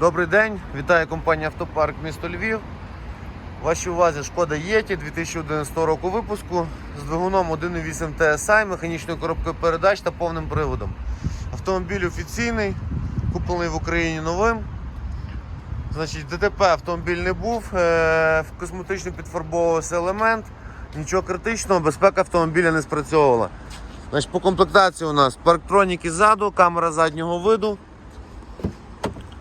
Добрий день, вітаю компанія Автопарк місто Львів. Вашій увазі шкода Єті 2011 року випуску з двигуном 1.8 TSI, механічною коробкою передач та повним приводом. Автомобіль офіційний, куплений в Україні новим. Значить, ДТП автомобіль не був, е, косметично підфарбовувався елемент, нічого критичного, безпека автомобіля не спрацьовувала. Значить, по комплектації у нас парктроніки ззаду, камера заднього виду.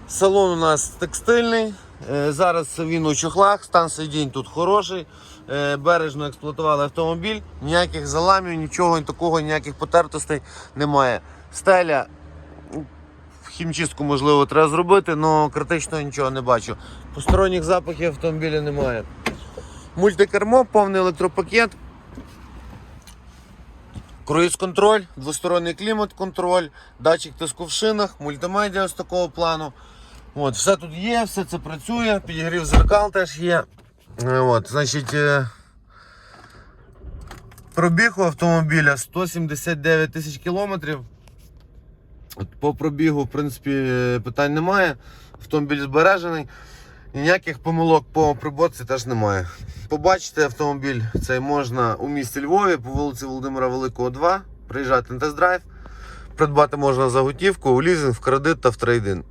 Салон у нас текстильний. Е, Зараз він у чохлах, стан сидінь тут хороший. Е, Бережно експлуатували автомобіль, ніяких заламів, нічого такого, ніяких потертостей немає. Стеля, хімчистку можливо треба зробити, але критично нічого не бачу. Посторонніх запахів автомобіля немає. Мультикермо, повний електропакет. Круїз-контроль, двосторонній клімат-контроль, датчик тиску в шинах, мультимедіа з такого плану. От, все тут є, все це працює, підігрів зеркал теж є. Е, От, значить, е, пробіг у автомобіля 179 тисяч кілометрів. По пробігу, в принципі, е, питань немає. Автомобіль збережений. Ніяких помилок по приборці теж немає. Побачити автомобіль цей можна у місті Львові по вулиці Володимира Великого, 2. Приїжджати на тест-драйв. Придбати можна за готівку, у лізинг, в кредит та в трейдин.